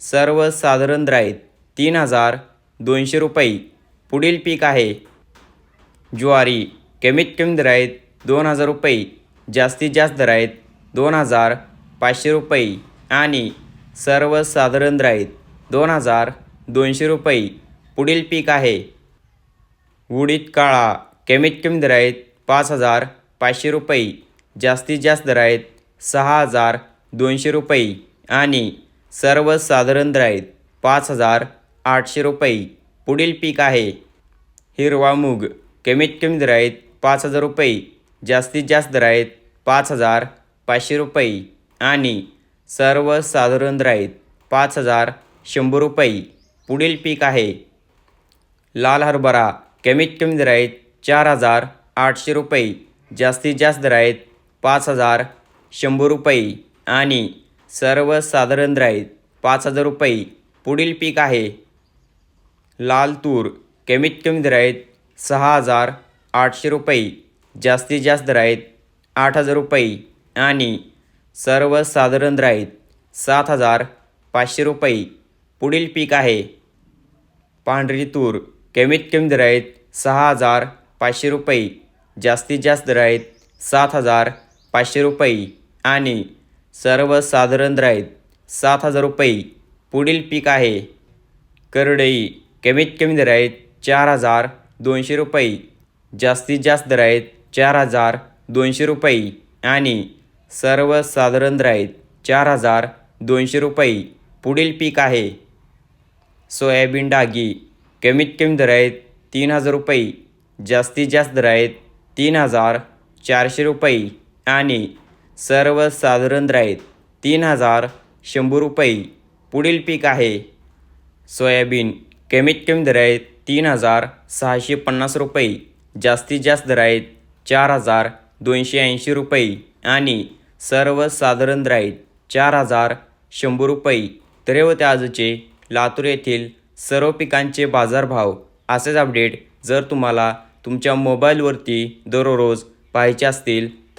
सर्वसाधारण साधारण आहेत तीन हजार दोनशे रुपये. पुढील पीक आहे. ज्वारी कमीत कमी दर आहेत दोन हजार रुपये. जास्तीत जास्त दर आहेत दोन हजार पाचशे रुपये. आणि सर्वसाधारण दर आहेत दोन हजार दोनशे रुपये. पुढील पीक आहे. उडीद काळा कमीत कमी दर आहेत पाच हजार पाचशे रुपये. जास्तीत जास्त दर आहेत सहा हजार दोनशे रुपये. आणि सर्वसाधारण दर आहेत पाच हजार आठशे रुपये. पुढील पीक आहे. हिरवा मूग कमीत कमी दर आहेत पाच हजार रुपये. जास्तीत जास्त दर आहेत पाच हजार पाचशे रुपये. आणि सर्वसाधारण दर आहेत पाच हजार शंभर रुपये. पुढील पीक आहे. लाल हरभरा कमीत कमी दर आहेत चार हजार आठशे रुपये. जास्तीत जास्त दर आहेत पाच हजार शंभर रुपये. आणि सर्वसाधारण साधारण आहेत पाच हजार रुपये. पुढील पीक आहे. लाल तूर कमीत कमी दर आहेत सहा हजार आठशे रुपये. जास्तीत जास्त दर आहेत आठ हजार रुपये. आणि सर्वसाधारण दर आहेत सात हजार पाचशे रुपये. पुढील पीक आहे. पांढरी तूर कमीत कमी दर आहेत सहा हजार पाचशे रुपये. जास्तीत जास्त दर आहेत सात हजार पाचशे रुपये. आणि सर्वसाधारण दर सात हजार रुपये. पुढील पीक आहे. करडई. कमीत कमी दर आहेत चार हजार दोनशे रुपये. जास्तीत जास्त दर आहेत चार हजार दोनशे रुपये. आणि सर्वसाधारण दर आहेत चार हजार दोनशे रुपये. पुढील पीक आहे. सोयाबीन डागी. कमीत कमी दर आहेत तीन हजार रुपये. जास्तीत जास्त दर आहेत तीन हजार चारशे रुपये. आणि सर्वसाधारण साधारण आहेत तीन हजार शंभर रुपये. पुढील पीक आहे. सोयाबीन. कमीत कमी दर आहेत तीन हजार सहाशे पन्नास रुपये. जास्तीत जास्त दर आहेत चार हजार दोनशे ऐंशी रुपये. आणि सर्वसाधारण साधारण आहेत चार हजार शंभर रुपये. तर होते आजचे लातूर येथील सर्व पिकांचे बाजारभाव असेच अपडेट जर तुम्हाला तुमच्या मोबाईलवरती दररोज पाहायचे असतील